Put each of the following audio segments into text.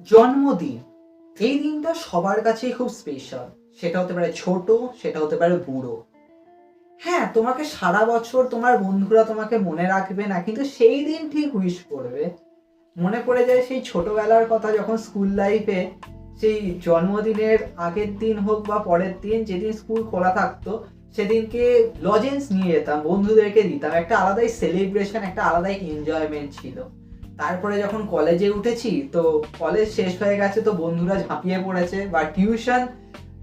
জন্মদিন, এই দিনটা সবার কাছেই খুব স্পেশাল সেটা হতে পারে ছোট, সেটা হতে পারে বুড়ো। হ্যাঁ তোমাকে সারা বছর তোমার বন্ধুরা তোমাকে মনে রাখবে না, কিন্তু সেই দিন ঠিক উইশ করবে। মনে পড়ে যায় সেই ছোটবেলার কথা যখন স্কুল লাইফে সেই জন্মদিনের আগের দিন হোক বা পরের দিন যেদিন স্কুল খোলা থাকতো, সেদিনকে লজেন্স নিয়ে যেতাম, বন্ধুদেরকে দিতাম। একটা আলাদাই সেলিব্রেশন একটা আলাদাই এনজয়মেন্ট ছিল। তারপরে যখন কলেজে উঠেছি, তো কলেজ শেষ হয়ে গেছে তো বন্ধুরা ঝাঁপিয়ে পড়েছে, বা টিউশন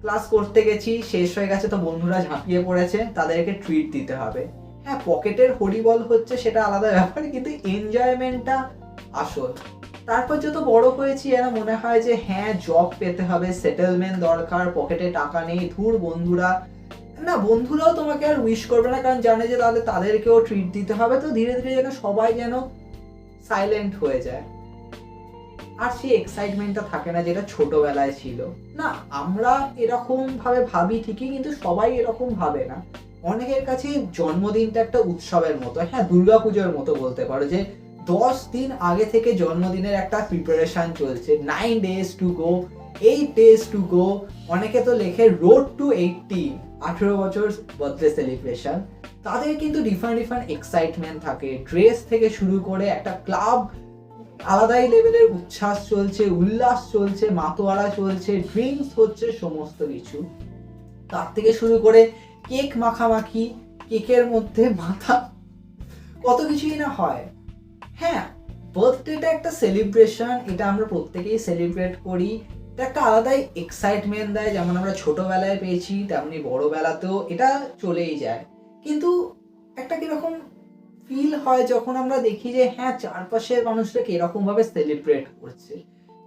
ক্লাস করতে গেছি, শেষ হয়ে গেছে তো বন্ধুরা ঝাঁপিয়ে পড়েছে, তাদেরকে ট্রিট দিতে হবে। হ্যাঁ পকেটের হরিবল হচ্ছে সেটা আলাদা ব্যাপার, কিন্তু এনজয়মেন্টটা আসল। তারপর যত বড় হয়েছি, এরা মনে হয় যে হ্যাঁ জব পেতে হবে সেটেলমেন্ট দরকার, পকেটে টাকা নেই, ধুর বন্ধুরা। না, বন্ধুরাও তোমাকে আর উইশ করবে না, কারণ জানে যে তাহলে তাদেরকেও ট্রিট দিতে হবে, তো ধীরে ধীরে যেন সবাই যেন সাইলেন্ট হয়ে যায়। আর সেই এক্সাইটমেন্টটা থাকে না যেটা ছোটবেলায় ছিল। না, আমরা এরকম ভাবে ভাবি ঠিকই, কিন্তু সবাই এরকম ভাবে না। অনেকের কাছে জন্মদিনটা একটা উৎসবের মতো হ্যাঁ দুর্গাপুজোর মতো বলতে পারো যে দশ দিন আগে থেকে জন্মদিনের একটা প্রিপারেশন চলছে। Nine days to go eight days to go অনেকে তো লেখে রোড টু এইটটি আঠেরো বছর বার্থডে সেলিব্রেশন তাদের কিন্তু ডিফারেন্ট ডিফারেন্ট এক্সাইটমেন্ট থাকে। ড্রেস থেকে শুরু করে একটা ক্লাব আলাদাই লেভেলের উচ্ছ্বাস চলছে, উল্লাস চলছে, মাতোয়ারা চলছে ড্রিঙ্কস হচ্ছে, সমস্ত কিছু। তার থেকে শুরু করে কেক মাখামাখি কেকের মধ্যে মাথা, কত কিছুই না হয়। হ্যাঁ বার্থডেটা একটা সেলিব্রেশন এটা আমরা প্রত্যেকেই সেলিব্রেট করি। এটা একটা আলাদাই এক্সাইটমেন্ট দেয়, যেমন আমরা ছোটবেলায় পেয়েছি, তেমনি বড়বেলাতেও এটা চলেই যায়। কিন্তু একটা কীরকম ফিল হয় যখন আমরা দেখি যে হ্যাঁ চারপাশের মানুষরা কীরকম ভাবে সেলিব্রেট করছে।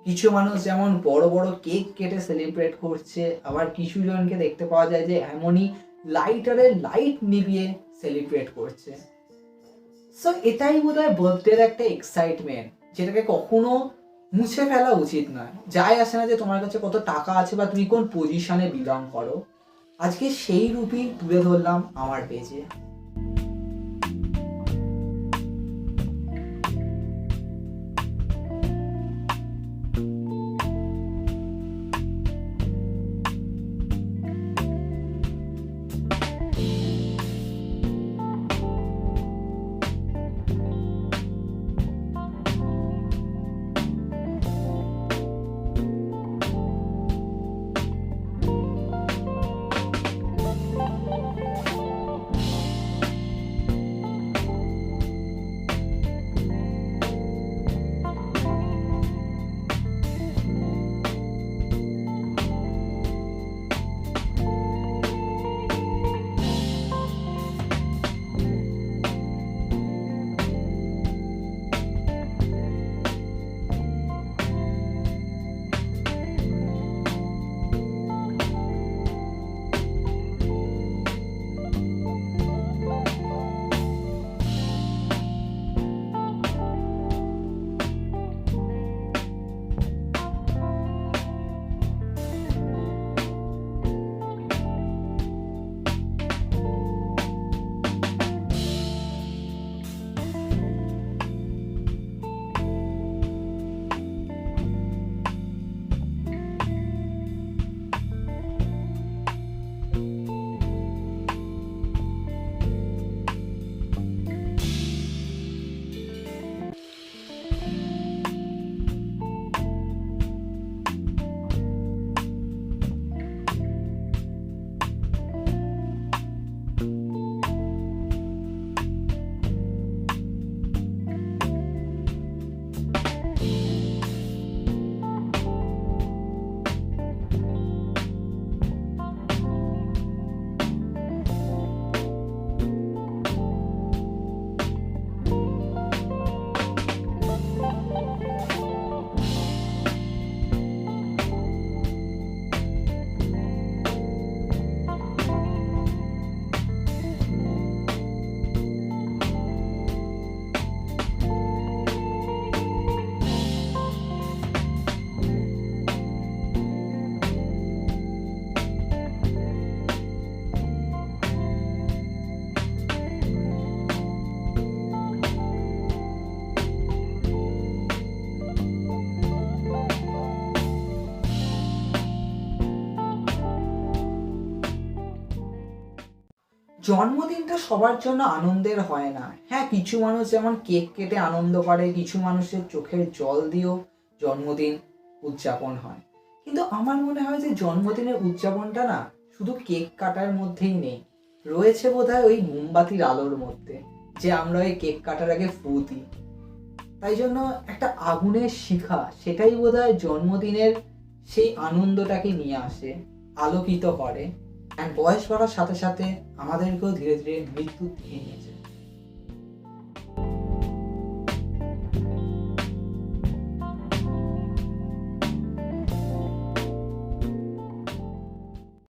কিছু মানুষ যেমন বড় বড় কেক কেটে সেলিব্রেট করছে, আবার কিছু জনকে দেখতে পাওয়া যায় যে, এমনই লাইটারে লাইট নিভিয়ে সেলিব্রেট করছে। সো এটাই বোধ হয় বার্থডের একটা এক্সাইটমেন্ট যেটাকে কখনো মুছে ফেলা উচিত নয়। যাই আসে না যে, তোমার কাছে কত টাকা আছে বা তুমি কোন পজিশনে বিলং করো। আজকে সেই রূপই তুলে ধরলাম আমার পেজে জন্মদিনটা সবার জন্য আনন্দের হয় না। হ্যাঁ কিছু মানুষ যেমন কেক কেটে আনন্দ করে, কিছু মানুষের চোখের জল দিয়েও জন্মদিন উদযাপন হয়। কিন্তু আমার মনে হয় যে জন্মদিনের উদযাপনটা না শুধু কেক কাটার মধ্যেই নেই। রয়েছে বোধহয় ওই মোমবাতির আলোর মধ্যে, যে আমরা ওই কেক কাটার আগে ফু দিই। তাই জন্য একটা আগুনের শিখা, সেটাই বোধহয় জন্মদিনের সেই আনন্দটাকে নিয়ে আসে, আলোকিত করে। অ্যান্ড বয়স বাড়ার সাথে সাথে আমাদেরকেও ধীরে ধীরে মৃত্যু দিকে নিয়ে যায়